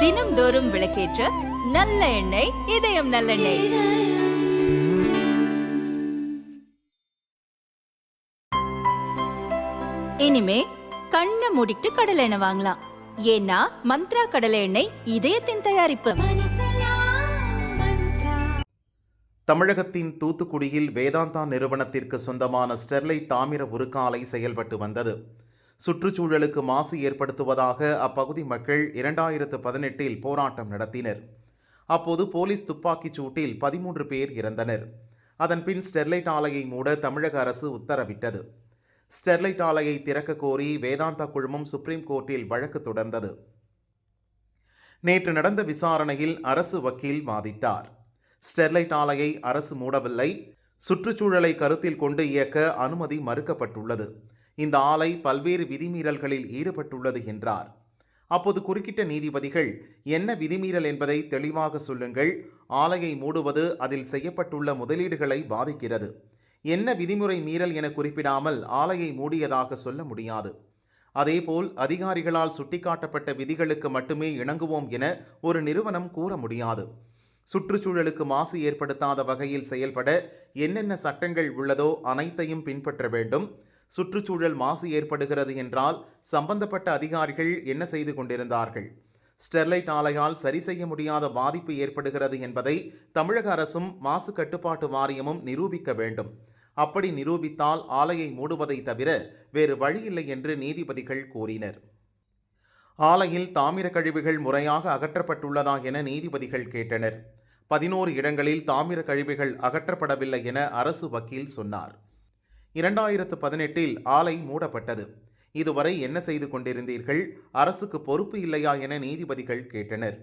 தினம்தோறும் விளக்கேற்ற நல்ல எண்ணெய் இதயம் நல்லெண்ணெய். இனிமே கண்ணை மூடிட்டு கடலை எண்ணெய் வாங்கலாம். ஏன்னா மந்த்ரா கடலை எண்ணெய் இதயத்தின் தயாரிப்பு. தமிழகத்தின் தூத்துக்குடியில் வேதாந்தா நிறுவனத்திற்கு சொந்தமான ஸ்டெர்லைட் தாமிர உருக்காலை செயல்பட்டு வந்தது. சுற்றுச்சூழலுக்கு மாசு ஏற்படுத்துவதாக அப்பகுதி மக்கள் இரண்டாயிரத்து பதினெட்டில் போராட்டம் நடத்தினர். அப்போது போலீஸ் துப்பாக்கிச் சூட்டில் பதிமூன்று பேர் இறந்தனர். அதன்பின் ஸ்டெர்லைட் ஆலையை மூட தமிழக அரசு உத்தரவிட்டது. ஸ்டெர்லைட் ஆலையை திறக்க கோரி வேதாந்தா குழுமம் சுப்ரீம் கோர்ட்டில் வழக்கு தொடர்ந்தது. நேற்று நடந்த விசாரணையில் அரசு வக்கீல் வாதிட்டார். ஸ்டெர்லைட் ஆலையை அரசு மூடவில்லை சுற்றுச்சூழலை கருத்தில் கொண்டு இயக்க அனுமதி மறுக்கப்பட்டுள்ளது. இந்த ஆலை பல்வேறு விதிமீறல்களில் ஈடுபட்டுள்ளது என்றார். அப்போது குறுக்கிட்ட நீதிபதிகள் என்ன விதிமீறல் என்பதை தெளிவாக சொல்லுங்கள். ஆலையை மூடுவது அதில் செய்யப்பட்டுள்ள முதலீடுகளை பாதிக்கிறது. என்ன விதிமுறை மீறல் என குறிப்பிடாமல் ஆலையை மூடியதாக சொல்ல முடியாது. அதேபோல் அதிகாரிகளால் சுட்டிக்காட்டப்பட்ட விதிகளுக்கு மட்டுமே இணங்குவோம் என ஒரு நிறுவனம் கூற முடியாது. சுற்றுச்சூழலுக்கு மாசு ஏற்படுத்தாத வகையில் செயல்பட என்னென்ன சட்டங்கள் உள்ளதோ அனைத்தையும் பின்பற்ற வேண்டும். சுற்றுச்சூழல் மாசு ஏற்படுகிறது என்றால் சம்பந்தப்பட்ட அதிகாரிகள் என்ன செய்து கொண்டிருந்தார்கள்? ஸ்டெர்லைட் ஆலையால் சரி செய்ய முடியாத பாதிப்பு ஏற்படுகிறது என்பதை தமிழக அரசும் மாசு கட்டுப்பாட்டு வாரியமும் நிரூபிக்க வேண்டும். அப்படி நிரூபித்தால் ஆலையை மூடுவதை தவிர வேறு வழியில்லை என்று நீதிபதிகள் கூறினர். ஆலையில் தாமிர கழிவுகள் முறையாக அகற்றப்பட்டுள்ளதா என நீதிபதிகள் கேட்டனர். பதினோரு இடங்களில் தாமிர கழிவுகள் அகற்றப்படவில்லை என அரசு வக்கீல் சொன்னார். இரண்டாயிரத்து பதினெட்டில் ஆலை மூடப்பட்டது. இதுவரை என்ன செய்து கொண்டிருந்தீர்கள்? அரசுக்கு பொறுப்பு இல்லையா என நீதிபதிகள் கேட்டனர்.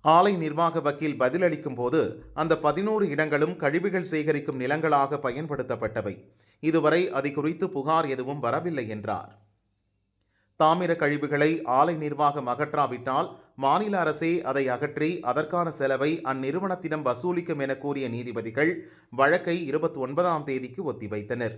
ஆலை நிர்வாக வக்கீல் பதிலளிக்கும் போது அந்த பதினோரு இடங்களும் கழிவுகள் சேகரிக்கும் நிலங்களாக பயன்படுத்தப்பட்டவை. இதுவரை அது குறித்து புகார் எதுவும் வரவில்லை என்றார். தாமிர கழிவுகளை ஆலை நிர்வாகம் அகற்றாவிட்டால் மாநில அரசே அதை அகற்றி அதற்கான செலவை அந்நிறுவனத்திடம் வசூலிக்கும் என கூறிய நீதிபதிகள் வழக்கை இருபத்தி ஒன்பதாம் தேதிக்கு ஒத்திவைத்தனர்.